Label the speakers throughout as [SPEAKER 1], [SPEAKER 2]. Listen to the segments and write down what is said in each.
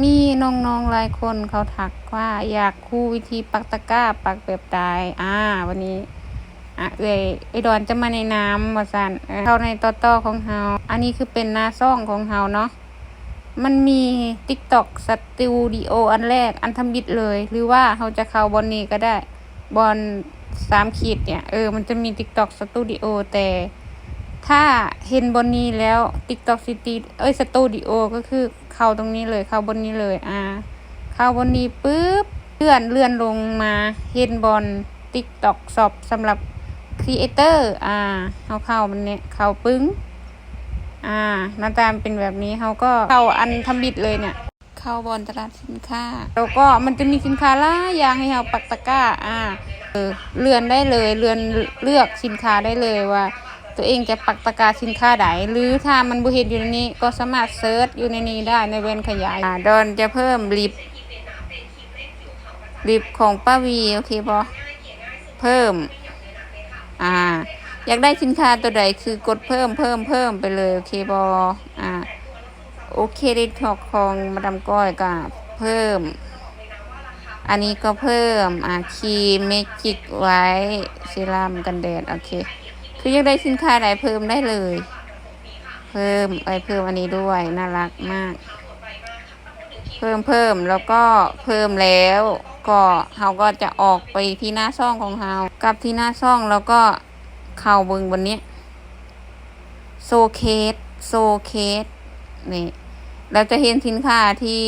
[SPEAKER 1] มีน้องๆหลายคนเขาทักว่าอยากคู่วิธีปักตะกร้าปักแบบใดอ่า วันนี้อะเอ้ยไอดอนจะมาในน้ำว่าสันเเข้าในต่อต่อของเฮาอันนี้คือเป็นหน้าซ่องของเฮาเนาะมันมี TikTok สตูดิโออันแรกอันทำบิดเลย หรือว่าเราจะเข้าบอนนี้ก็ได้ บอนสามขีดเนี่ย เออ มันจะมี TikTok สตูดิโอแต่ ถ้าเห็นบนนี้แล้ว TikTok City เอ้ยสตูดิโอก็คือเข้าตรงนี้เลยเข้าบนนี้เลยอ่าเข้าบนนี้ปุ๊บเลื่อนเลื่อนลงมาเห็นบน TikTok สอบสำหรับครีเอเตอร์อ่าเขาเข้ามันเนี่ยเข้าปึ้งอ่าหน้าตามเป็นแบบนี้เขาก็เข้าอันทำบิดเลยเนี่ย เข้าบนตลาดสินค้า แล้วก็มันจะมีสินค้าหลายอย่างให้เราปักตะกร้าอ่าเลื่อนได้เลยเลื่อนเลือกสินค้าได้เลยว่า ตัวเองจะปักตะกาสินค้าใดหรือถ้ามันบุเห็นอยู่ในนี้ก็สามารถเซิร์ชอยู่ในนี้ได้ในเว้นขยายอ่าดอนจะเพิ่มลิปลิปของป้าวีโอเคบอเพิ่ม อ่า อยากได้สินค้าตัวใดคือกดเพิ่มเพิ่มเพิ่มไปเลยโอเคบออ่าโอเคด้ทอกของมาดามก้อยก็เพิ่ม อันนี้ก็เพิ่ม อ่าครีมเมจิกไว้เซรั่มกันแดด โอเค คือยากได้สินค้าใดเพิ่มได้เลย เพิ่มไปเพิ่มอันนี้ด้วยน่ารักมาก เพิ่มเพิ่มแล้วก็เพิ่มแล้ว ก็เขาก็จะออกไปที่หน้าซ่องของเรากับที่หน้าซ่องแล้วก็เข้าเบึงบนนี้โซเคสโซเคสนี่เราจะเห็นสินค้าที่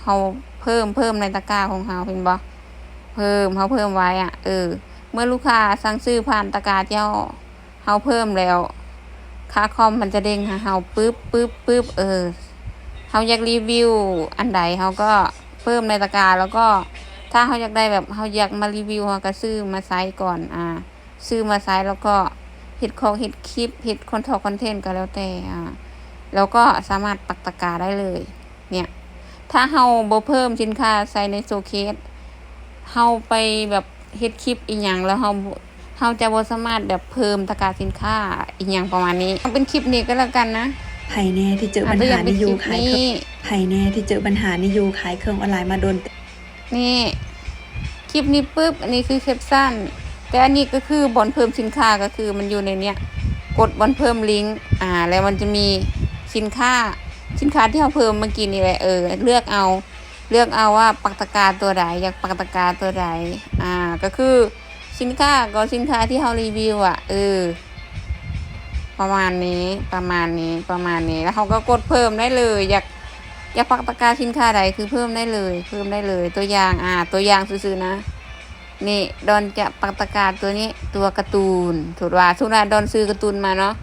[SPEAKER 1] เขาเพิ่มเพิ่มในตะกร้าของเขาเห็นบ่เพิ่มเขาเพิ่มไว้อะเออ เมื่อลูกค้าสั่งซื้อผ่านตะกร้าเจ้าาเพิ่มแล้ว ค่าคอมมันจะเด้งหาเขาปึ๊บปึ๊บปึ๊บเออเขาอยากรีวิวอันใดเขาก็เพิ่มในตะกร้าแล้วก็ถ้าเขาอยากได้แบบเขาอยากมารีวิวเขาก็ซื้อมาไซส์ก่อน อ่า ซื้อมาไซส์แล้วก็เห็ดของเห็ดคลิปเห็ดคอนทอคอนเทนต์ก็แล้วแต่ อ่า แล้วก็สามารถปักตะกาได้เลย เนี่ย ถ้าเขาบ่เพิ่มสินค้าใส่ในโซเคสเขาไปแบบเฮ็ดคลิปอีหยังแล้วเขา เขาจะบ่สามารถแบบเพิ่มตะกร้าสินค้าอีหยังประมาณนี้เป็นคลิปนี้ก็แล้วกันนะ
[SPEAKER 2] ไผ่แน่ที่เจอปัญหาในยูขายเครื่องไผ่แน่ที่เจอปัญหาในยูขายเครื่องออนไลน์มาโดน
[SPEAKER 1] นี่ คลิปนี้ปุ๊บ อันนี้คือแคปชั่นแต่อันนี้ก็คือบอนเพิ่มสินค้าก็คือมันอยู่ในเนี้ย กดบอนเพิ่มลิงก์อ่า แล้วมันจะมีสินค้า สินค้าที่เราเพิ่มเมื่อกี้นี่แหละเออเลือกเอา เลือกเอาว่าปักตะกร้าตัวใดอยากปักตะกร้าตัวใดอ่าก็คือ สินค้าก็สินค้าที่เรารีวิวอะเออประมาณนี้ประมาณนี้ประมาณนี้แล้วเขาก็กดเพิ่มได้เลย อยากอยากปักตะกร้าสินค้าใดคือเพิ่มได้เลย เพิ่มได้เลย ตัวอย่างอ่า ตัวอย่างซื่อๆนะ นี่ดอนจะปักตะกร้าตัวนี้ตัวการ์ตูนถูกว่าทุนาดอนซื้อการ์ตูนมาเนาะ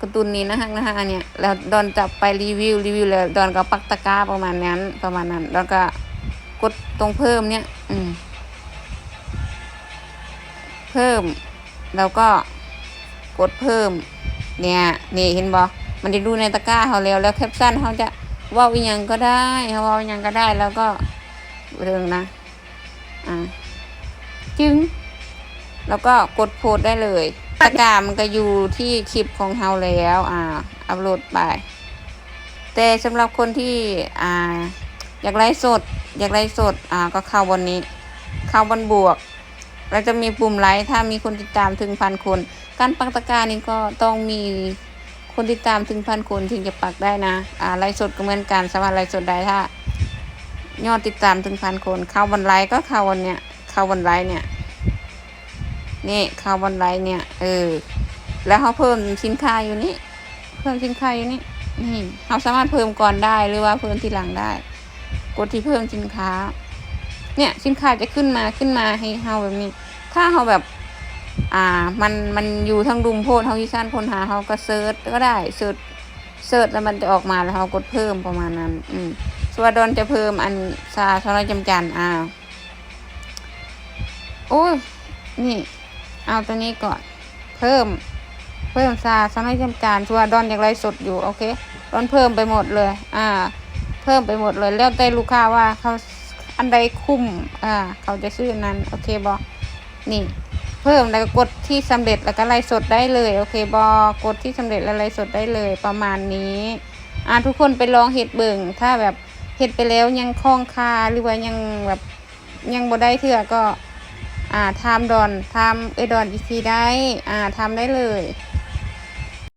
[SPEAKER 1] การ์ตูนนี้นะฮะนะฮะอันเนี้ยแล้วดอนจะไปรีวิวรีวิวแล้วดอนก็ปักตะกร้าประมาณนั้น ประมาณนั้นดอนก็กดตรงเพิ่มเนี่ย อืม เพิ่ม แล้วก็กดเพิ่ม เนี่ยนี่เห็นบ่มันจะดูในตะกร้าเขาแล้วแล้วแคปชั่นเขาจะว่าอีหยังก็ได้เขาว่าอีหยังก็ได้แล้วก็เรื่องนะอ่าจึงแล้วก็กดโพสได้เลยตะกร้ามันก็อยู่ที่คลิปของเราแล้วอ่าอัพโหลดไป แต่สำหรับคนที่อ่าอยากไลฟ์สด อยากไลฟ์สดอ่าก็เข้าบนนี้ เข้าบนบวก แล้วจะมีปุ่มไลค์ถ้ามีคนติดตามถึงพันคน การปักตะกร้านี่ก็ต้องมีคนติดตามถึงพันคนถึงจะปักได้นะอ่าไลฟ์สดก็เหมือนกันสามารถไลฟ์สดได้ถ้ายอดติดตามถึงพันคน เข้าบนไลค์ก็เข้าวันเนี้ยเข้าบนไลค์เนี่ยนี่เข้าบนไลค์เนี่ยเออแล้วเขาเพิ่มสินค้าอยู่นี่เพิ่มสินค้าอยู่นี่นี่เขาสามารถเพิ่มก่อนได้หรือว่าเพิ่มทีหลังได้ กดที่เพิ่มสินค้า เนี่ยสินค้าจะขึ้นมาขึ้นมาให้เฮาแบบนี้ ถ้าเฮาแบบ อ่ามันมันอยู่ทั้งดุมโพดเฮาที่สั้นคนหาเฮาก็เซิร์ชก็ได้เซิร์ชเซิร์ชแล้วมันจะออกมาแล้วเฮากดเพิ่มประมาณนั้น อืมสวัสดอนจะเพิ่มอันซาชอยจำจันอ่าโอ้ยนี่ เอาตัวนี้ก่อน เพิ่ม เพิ่มซาชอยจำจันสวัสดอนอยากไรสดอยู่โอเคดอนเพิ่มไปหมดเลย อ่า เพิ่มไปหมดเลยแล้วแต่ลูกค้าว่าเขา อันใดคุ้มอ่าเขาจะซื้อนั้นโอเคบอนี่ เพิ่มแล้วก็กดที่สำเร็จแล้วก็ไล่สดได้เลยโอเคบอกดที่สำเร็จแล้วไล่สดได้เลยประมาณนี้อ่าทุกคนไปลองเห็ดเบิ่งถ้าแบบเฮ็ดไปแล้วยังคล่องคาหรือว่ายังแบบยังบ่ได้เทื่อก็อ่าทำดอนทำเอดอนอีกทีได้อ่าทำได้เลย